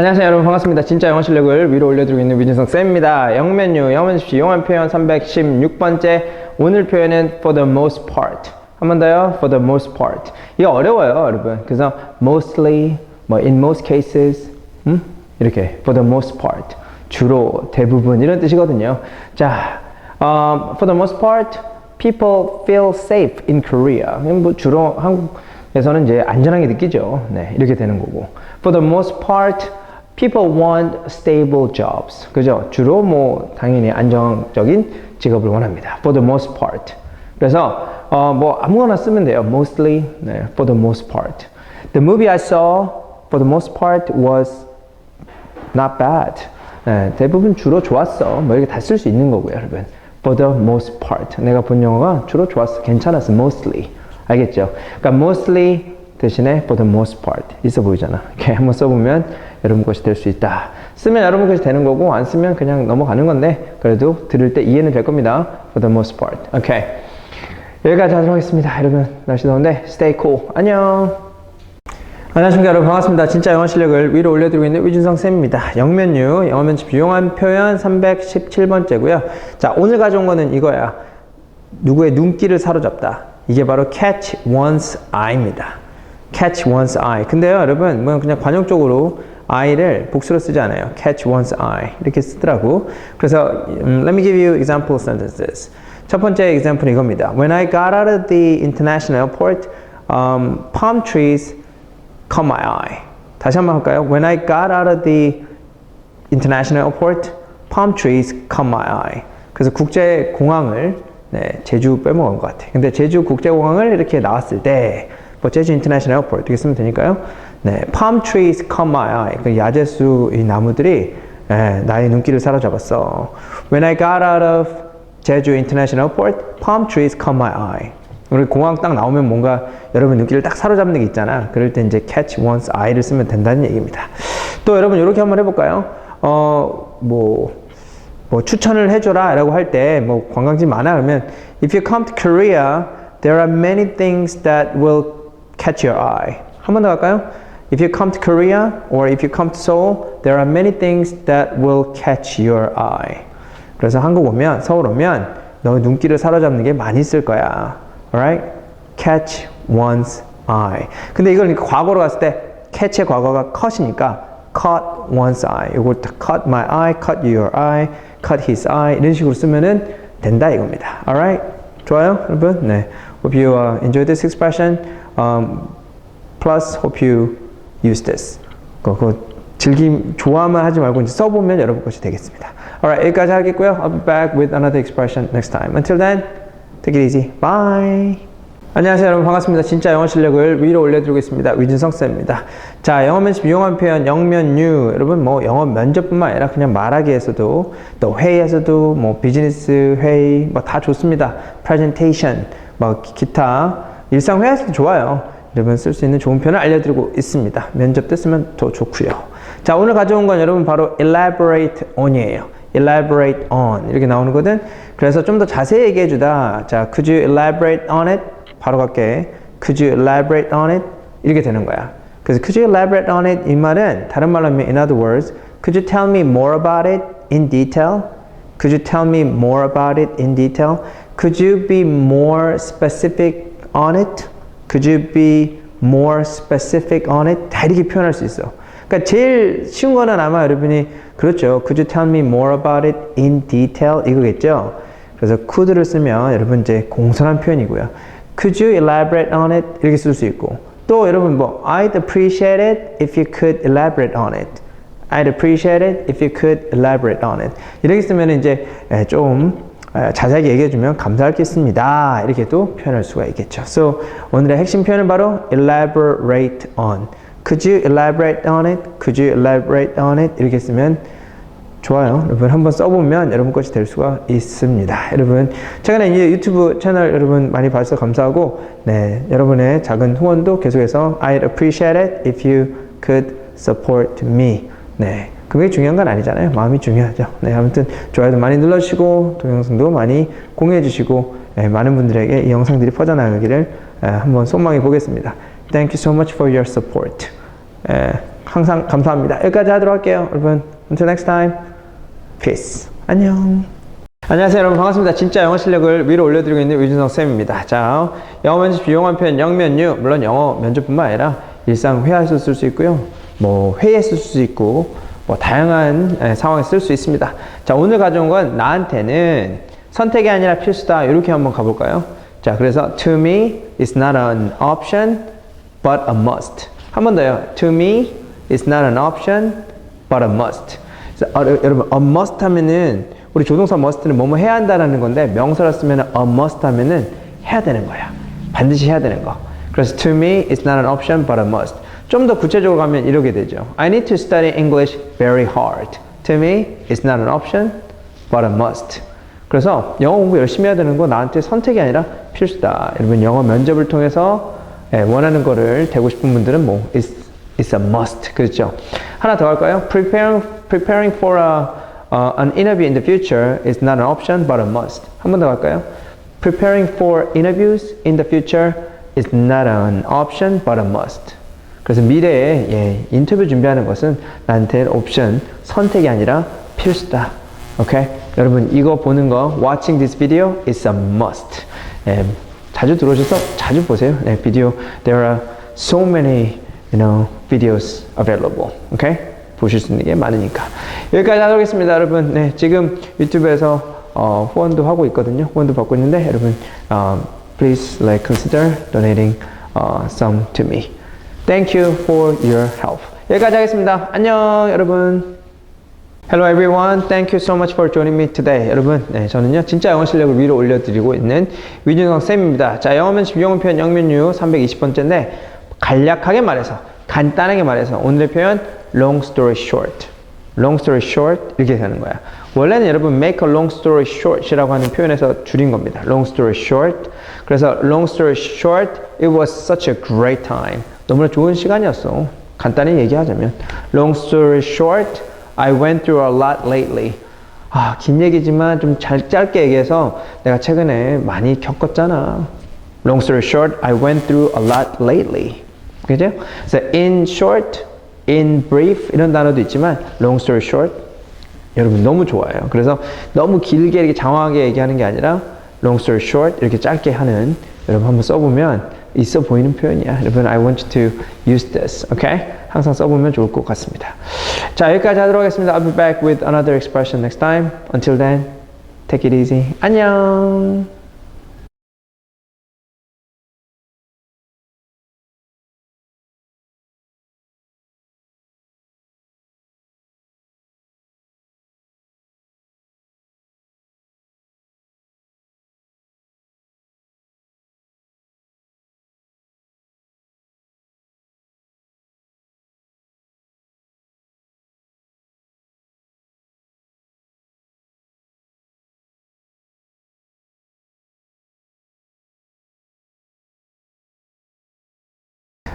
안녕하세요 여러분. 반갑습니다. 진짜 영어 실력을 위로 올려드리고 있는 위진성 쌤입니다. 영메뉴 영어 연습시 용한 표현 316번째. 오늘 표현은 for the most part. 한 번 더요. for the most part. 이거 어려워요 여러분. 그래서 mostly 뭐 in most cases 음? 이렇게 for the most part. 주로 대부분 이런 뜻이거든요. 자 어, for the most part people feel safe in Korea. 뭐 주로 한국에서는 이제 안전하게 느끼죠. 네 이렇게 되는 거고. for the most part people want stable jobs. 그죠? 주로 뭐 당연히 안정적인 직업을 원합니다. For the most part. 그래서 어, 뭐 아무거나 쓰면 돼요. Mostly, 네, for the most part. The movie I saw for the most part was not bad. 네, 대부분 주로 좋았어. 뭐 이렇게 다 쓸 수 있는 거고요, 여러분. For the most part. 내가 본 영화가 주로 좋았어. 괜찮았어. Mostly. 알겠죠? 그러니까 mostly 대신에 for the most part 있어 보이잖아. 이렇게 한번 써보면 여러분 것이 될 수 있다. 쓰면 여러분 것이 되는 거고 안 쓰면 그냥 넘어가는 건데 그래도 들을 때 이해는 될 겁니다. For the most part. 오케이. 여기까지 하도록 하겠습니다. 여러분 날씨 더운데 stay cool. 안녕. 안녕하십니까 여러분 반갑습니다. 진짜 영어 실력을 위로 올려드리고 있는 위준성 쌤입니다. 영면유 영어 면접 유용한 표현 317번째고요. 자 오늘 가져온 거는 이거야. 누구의 눈길을 사로잡다. 이게 바로 catch one's eye입니다. Catch one's eye. 근데요, 여러분, 뭐 그냥 관용적으로 eye를 복수로 쓰지 않아요. catch one's eye. 이렇게 쓰더라고. 그래서, um, let me give you example sentences. 첫 번째 example은 이겁니다. When I got out of the international airport, um, palm trees caught my eye. 다시 한번 할까요? When I got out of the international airport, palm trees caught my eye. 그래서 국제 공항을 네, 제주 빼먹은 것 같아. 근데 제주 국제공항을 이렇게 나왔을 때, 뭐 제주 인터내셔널 에어포트 이렇게 쓰면 되니까요. 네, palm trees caught my eye. 그 야제수 이 나무들이 예, 나의 눈길을 사로잡았어. When I got out of 제주 인터내셔널 에어포트, palm trees caught my eye. 우리 공항 딱 나오면 뭔가 여러분 눈길을 딱 사로잡는 게 있잖아. 그럴 때 이제 catch one's eye를 쓰면 된다는 얘기입니다. 또 여러분 이렇게 한번 해볼까요? 어, 뭐, 뭐 추천을 해줘라 라고 할 때 뭐 관광지 많아 그러면 if you come to Korea there are many things that will catch your eye 한 번더 갈까요? if you come to Korea or if you come to Seoul there are many things that will catch your eye 그래서 한국 오면 서울 오면 너 눈길을 사로잡는 게 많이 있을 거야 alright? catch one's eye 근데 이걸 과거로 갔을 때 catch의 과거가 cut이니까 caught one's eye. 이걸 cut my eye, cut your eye, cut his eye 이런 식으로 쓰면은 된다 이겁니다. Alright? 좋아요, 여러분? 네. Hope you uh, enjoy this expression. Um, plus, hope you use this. 그거 즐김 좋아만 하지 말고 이제 써보면 여러분 것이 되겠습니다. Alright, 여기까지 하겠고요. I'll be back with another expression next time. Until then, take it easy. Bye. 안녕하세요 여러분 반갑습니다. 진짜 영어 실력을 위로 올려드리고 있습니다. 위진성 쌤입니다. 자 영어 면접 유용한 표현 영면유 여러분 뭐 영어 면접뿐만 아니라 그냥 말하기에서도 또 회의에서도 뭐 비즈니스 회의 뭐 다 좋습니다. presentation 뭐 기타 일상 회의에서도 좋아요. 여러분 쓸 수 있는 좋은 표현을 알려드리고 있습니다. 면접 때 쓰면 더 좋고요. 자 오늘 가져온 건 여러분 바로 elaborate on이에요. elaborate on 이렇게 나오는 거든. 그래서 좀 더 자세히 얘기해 주다. 자 could you elaborate on it? 바로 갈게. Could you elaborate on it? 이렇게 되는 거야. 그래서 could you elaborate on it? 이 말은 다른 말로 하면 in other words, could you tell me more about it in detail? Could you tell me more about it in detail? Could you be more specific on it? Could you be more specific on it? 다 이렇게 표현할 수 있어. 그러니까 제일 쉬운 거는 아마 여러분이 그렇죠. Could you tell me more about it in detail? 이거겠죠. 그래서 could를 쓰면 여러분 이제 공손한 표현이고요. Could you elaborate on it? 이렇게 쓸 수 있고 또 여러분 뭐 I'd appreciate it if you could elaborate on it. I'd appreciate it if you could elaborate on it. 이렇게 쓰면 이제 좀 자세하게 얘기해주면 감사하겠습니다. 이렇게도 표현할 수가 있겠죠. So 오늘의 핵심 표현은 바로 elaborate on. Could you elaborate on it? Could you elaborate on it? 이렇게 쓰면 좋아요. 여러분 한번 써보면 여러분 것이 될 수가 있습니다. 여러분 최근에 이 유튜브 채널 여러분 많이 봐주셔서 감사하고 네 여러분의 작은 후원도 계속해서 I'd appreciate it if you could support me. 네 그게 중요한 건 아니잖아요. 마음이 중요하죠. 네 아무튼 좋아요도 많이 눌러주시고 동영상도 많이 공유해주시고 네, 많은 분들에게 이 영상들이 퍼져나가기를 네, 한번 소망해 보겠습니다. Thank you so much for your support. 네, 항상 감사합니다. 여기까지 하도록 할게요. 여러분, until next time. Peace. 안녕. 안녕하세요 여러분 반갑습니다 진짜 영어 실력을 위로 올려드리고 있는 위준성 쌤입니다 자 영어 면접 비용한 표현 영면유 물론 영어 면접뿐만 아니라 일상 회화에서 쓸 수 있고요 뭐 회의에 쓸수 있고 뭐 다양한 예, 상황에 쓸 수 있습니다 자 오늘 가져온 건 나한테는 선택이 아니라 필수다 이렇게 한번 가볼까요 자 그래서 to me is not an option but a must 한 번 더요 to me is not an option but a must 어, 여러분 a must 하면은 우리 조동사 must는 뭐뭐 해야 한다라는 건데 명사로 쓰면 a must 하면은 해야 되는 거야. 반드시 해야 되는 거. 그래서 to me it's not an option but a must. 좀 더 구체적으로 가면 이렇게 되죠. I need to study English very hard. To me it's not an option but a must. 그래서 영어 공부 열심히 해야 되는 거 나한테 선택이 아니라 필수다. 여러분 영어 면접을 통해서 예, 원하는 거를 되고 싶은 분들은 뭐 it's, it's a must. 그렇죠? 하나 더 할까요? Preparing, preparing for a uh, an interview in the future is not an option but a must. 한 번 더 갈까요? Preparing for interviews in the future is not an option but a must. 그래서 미래에 예, 인터뷰 준비하는 것은 나한테 옵션, 선택이 아니라 필수다. 오케이? 여러분 이거 보는 거 watching this video is a must. 예, 자주 들어오셔서 자주 보세요. 예, 비디오 there are so many you know videos available. 오케이? 보실 수 있는 게 많으니까 여기까지 하겠습니다 여러분 네 지금 유튜브에서 어, 후원도 하고 있거든요 후원도 받고 있는데 여러분 어, please like consider donating uh, some to me thank you for your help 여기까지 하겠습니다 안녕 여러분 Hello everyone. Thank you so much for joining me today. 여러분, 네, 저는요, 진짜 영어 실력을 위로 올려드리고 있는 위준성 쌤입니다. 자, 영어 면접 영어 표현 영면유 320번째인데, 간략하게 말해서, 간단하게 말해서, 오늘의 표현, long story short. long story short, 이렇게 되는 거야. 원래는 여러분, make a long story short이라고 하는 표현에서 줄인 겁니다. long story short. 그래서 long story short, it was such a great time. 너무나 좋은 시간이었어. 간단히 얘기하자면, long story short, I went through a lot lately. 아, 긴 얘기지만 좀 잘 짧게 얘기해서 내가 최근에 많이 겪었잖아. Long story short, I went through a lot lately. 그죠? 그래서 in short, in brief 이런 단어도 있지만 long story short 여러분 너무 좋아요. 그래서 너무 길게 이렇게 장황하게 얘기하는 게 아니라 long story short 이렇게 짧게 하는 여러분 한번 써보면 있어 보이는 표현이야. 여러분 I want you to use this. Okay? 항상 써보면 좋을 것 같습니다. 자 여기까지 하도록 하겠습니다. I'll be back with another expression next time. Until then, take it easy. 안녕.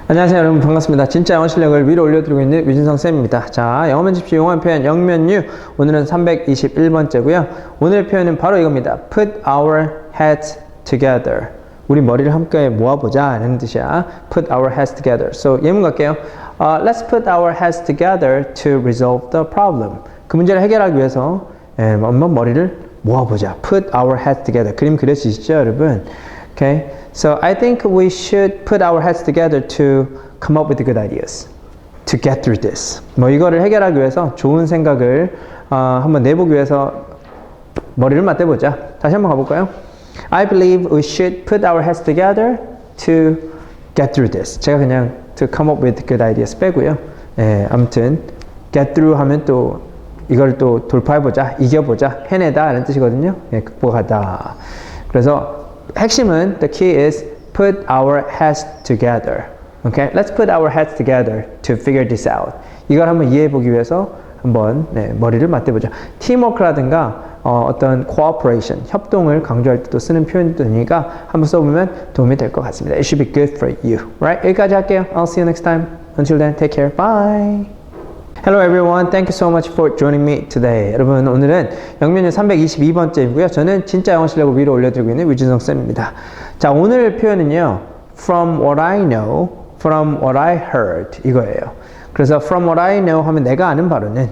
안녕하세요 여러분. 반갑습니다. 진짜 영어 실력을 위로 올려드리고 있는 위진성 쌤입니다. 자 영어 면접시 용어한 표현 영면유. 오늘은 321번째고요. 오늘의 표현은 바로 이겁니다. Put our heads together. 우리 머리를 함께 모아보자 라는 뜻이야. Put our heads together. So 예문 갈게요. uh, let's put our heads together to resolve the problem. 그 문제를 해결하기 위해서 예, 한번 머리를 모아보자. Put our heads together. 그림 그려지시죠 여러분 Okay, so I think we should put our heads together to come up with good ideas to get through this. 뭐 이거를 해결하기 위해서 좋은 생각을 어, 한번 내보기 위해서 머리를 맞대보자. 다시 한번 가볼까요? I believe we should put our heads together to get through this. 제가 그냥 to come up with good ideas 빼고요. 예, 아무튼 get through 하면 또 이걸 또 돌파해보자, 이겨보자, 해내다 라는 뜻이거든요. 예, 극복하다. 그래서 핵심은 the key is put our heads together. Okay, let's put our heads together to figure this out. 이걸 한번 이해해 보기 위해서 한번 네, 머리를 맞대보자. 팀워크라든가 어, 어떤 cooperation, 협동을 강조할 때도 쓰는 표현이니까 한번 써보면 도움이 될 것 같습니다. It should be good for you. Right? 여기까지 할게요. I'll see you next time. Until then, take care. Bye. Hello everyone. Thank you so much for joining me today. 여러분 오늘은 영면유 322번째이고요. 저는 진짜 영어 실력을 위로 올려드리고 있는 위진성 쌤입니다. 자 오늘 표현은요. From what I know, from what I heard 이거예요. 그래서 from what I know 하면 내가 아는 바로는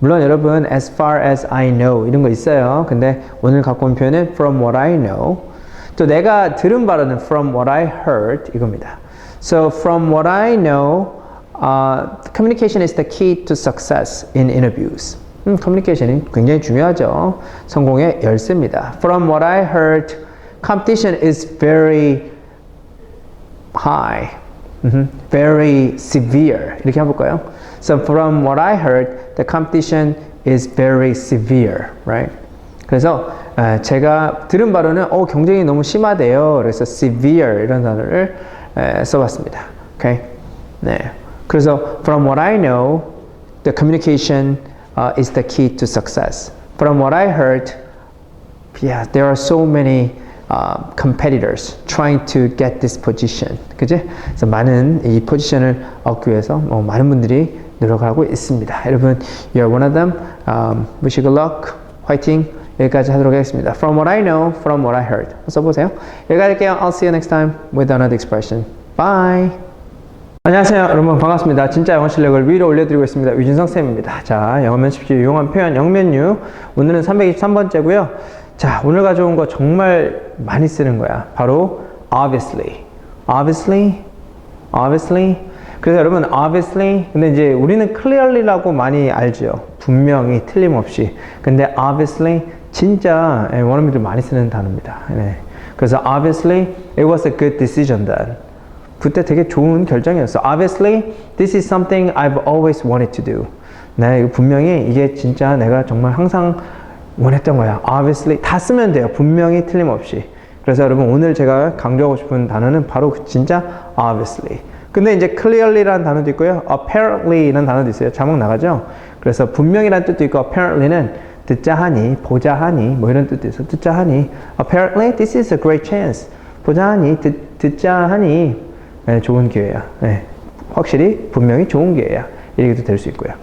물론 여러분 as far as I know 이런 거 있어요. 근데 오늘 갖고 온 표현은 from what I know. 또 내가 들은 바로는 from what I heard 이겁니다. So from what I know, uh, communication is the key to success in interviews. 음, 커뮤니케이션이 굉장히 중요하죠. 성공의 열쇠입니다. From what I heard, competition is very high, Mhm. very severe. 이렇게 해볼까요? So from what I heard, the competition is very severe, right? 그래서 에, 제가 들은 바로는 어, 경쟁이 너무 심하대요. 그래서 severe 이런 단어를 에, 써봤습니다. Okay? 네. 그래서 from what I know, the communication uh, is the key to success. From what I heard, yeah, there are so many uh, competitors trying to get this position. 그지? 그래서 많은 이 포지션을 얻기 위해서 뭐 많은 분들이 노력하고 있습니다. 여러분, you're one of them. Um, wish you good luck. 화이팅. 여기까지 하도록 하겠습니다. From what I know, from what I heard. 써보세요. 여기까지 할게요. I'll see you next time with another expression. Bye. 안녕하세요 여러분. 반갑습니다. 진짜 영어 실력을 위로 올려드리고 있습니다. 유진성 쌤입니다. 자 영어 면접시 유용한 표현 영면유 오늘은 323번째고요. 자 오늘 가져온 거 정말 많이 쓰는 거야. 바로 obviously. obviously? obviously? 그래서 여러분 obviously 근데 이제 우리는 clearly라고 많이 알죠. 분명히 틀림없이. 근데 obviously 진짜 예, 원어민들 많이 쓰는 단어입니다. 네. 그래서 obviously it was a good decision then 그때 되게 좋은 결정이었어. Obviously, this is something I've always wanted to do. 네, 분명히 이게 진짜 내가 정말 항상 원했던 거야. Obviously, 다 쓰면 돼요. 분명히 틀림없이. 그래서 여러분 오늘 제가 강조하고 싶은 단어는 바로 그 진짜 obviously. 근데 이제 clearly라는 단어도 있고요. apparently라는 단어도 있어요. 자막 나가죠? 그래서 분명이라는 뜻도 있고 apparently는 듣자 하니, 보자 하니, 뭐 이런 뜻도 있어. 듣자 하니. Apparently, this is a great chance. 보자 하니, 듣, 듣자 하니, 네, 좋은 기회야. 네, 확실히 분명히 좋은 기회야. 이렇게도 될 수 있고요.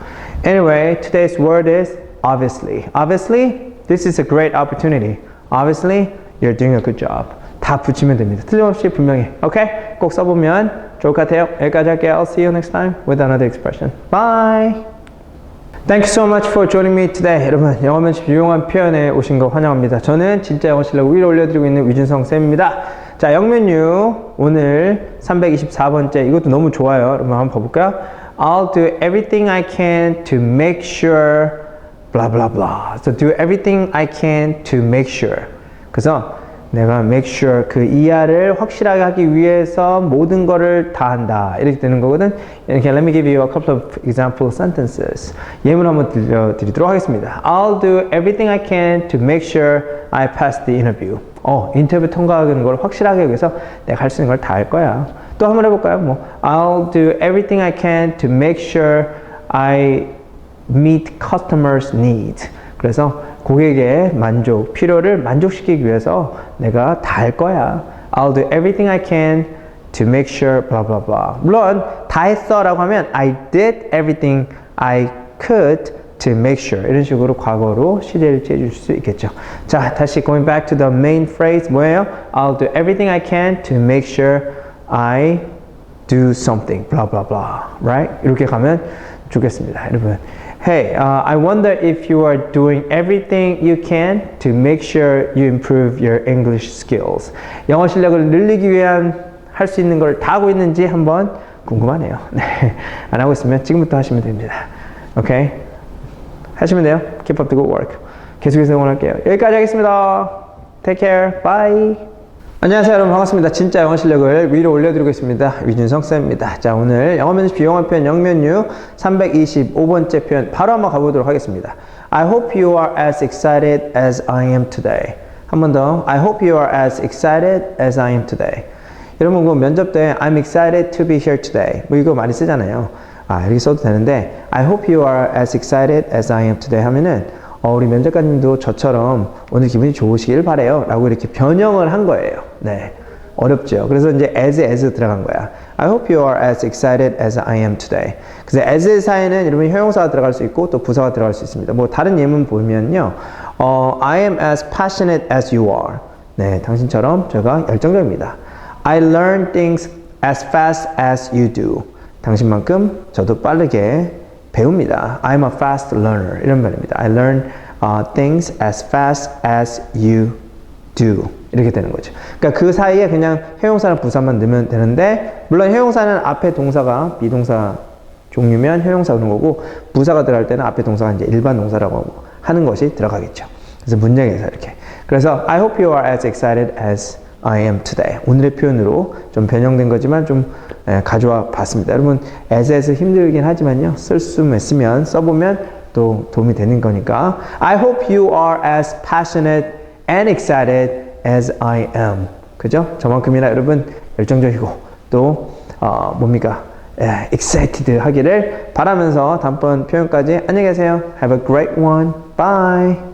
Anyway, today's word is obviously. Obviously, this is a great opportunity. Obviously, you're doing a good job. 다 붙이면 됩니다. 틀림없이 분명히. 오케이? 꼭 써보면 좋을 것 같아요. 여기까지 할게요. I'll see you next time with another expression. Bye! Thank you so much for joining me today. 여러분, 영어 면접 유용한 표현에 오신 거 환영합니다. 저는 진짜 영어 실력 위로 올려드리고 있는 위준성 쌤입니다. 자, 영면유 오늘 324번째 이것도 너무 좋아요. 여러분 한번 봐볼까요? I'll do everything I can to make sure blah blah blah. So do everything I can to make sure. 그래서 내가 make sure 그 이하를 확실하게 하기 위해서 모든 거를 다 한다. 이렇게 되는 거거든. 이렇게 let me give you a couple of example sentences. 예문 한번 들려드리도록 하겠습니다. I'll do everything I can to make sure I pass the interview. 어, 인터뷰 통과하는 걸 확실하게 위해서 내가 할 수 있는 걸 다 할 거야. 또 한번 해볼까요? 뭐, I'll do everything I can to make sure I meet customers' needs. 그래서 고객의 만족, 필요를 만족시키기 위해서 내가 다 할 거야. I'll do everything I can to make sure blah blah blah. 물론 다 했어라고 하면 I did everything I could to make sure 이런 식으로 과거로 시제를 째줄 수 있겠죠. 자, 다시 going back to the main phrase 뭐예요? I'll do everything I can to make sure I do something blah blah blah. Right? 이렇게 가면 좋겠습니다. 여러분. Hey, uh, I wonder if you are doing everything you can to make sure you improve your English skills. 영어 실력을 늘리기 위한 할 수 있는 걸 다 하고 있는지 한번 궁금하네요. 네. 안 하고 있으면 지금부터 하시면 됩니다. 오케이? 하시면 돼요. Keep up the good work. 계속해서 응원할게요. 여기까지 하겠습니다. Take care. Bye. 안녕하세요 여러분 반갑습니다. 진짜 영어 실력을 위로 올려드리고 있습니다. 위준성 쌤입니다. 자 오늘 영어 면접 비용한 표현 영면유 325번째 표현 바로 한번 가보도록 하겠습니다. I hope you are as excited as I am today. 한 번 더. I hope you are as excited as I am today. 여러분 그 면접 때 I'm excited to be here today. 뭐 이거 많이 쓰잖아요. 아 이렇게 써도 되는데 I hope you are as excited as I am today 하면은 어, 우리 면접관님도 저처럼 오늘 기분이 좋으시길 바래요 라고 이렇게 변형을 한 거예요 네 어렵죠 그래서 이제 as as 들어간 거야 I hope you are as excited as I am today 그래서 as 사이에는 여러분 형용사가 들어갈 수 있고 또 부사가 들어갈 수 있습니다 뭐 다른 예문 보면요 어, I am as passionate as you are 네 당신처럼 제가 열정적입니다 I learn things as fast as you do 당신만큼 저도 빠르게 배웁니다. I'm a fast learner. 이런 말입니다. I learn uh, things as fast as you do. 이렇게 되는 거죠. 그러니까 그 사이에 그냥 형용사랑 부사만 넣으면 되는데, 물론 형용사는 앞에 동사가 비동사 종류면 형용사 그런 거고, 부사가 들어갈 때는 앞에 동사가 이제 일반 동사라고 하는 것이 들어가겠죠. 그래서 문장에서 이렇게. 그래서 I hope you are as excited as I am today. 오늘의 표현으로 좀 변형된 거지만 좀 예, 가져와 봤습니다. 여러분, as as 힘들긴 하지만요. 쓸 수만 있으면 써보면 또 도움이 되는 거니까. I hope you are as passionate and excited as I am. 그죠? 저만큼이나 여러분 열정적이고 또 어, 뭡니까? 예, excited 하기를 바라면서 다음번 표현까지 안녕히 계세요. Have a great one. Bye.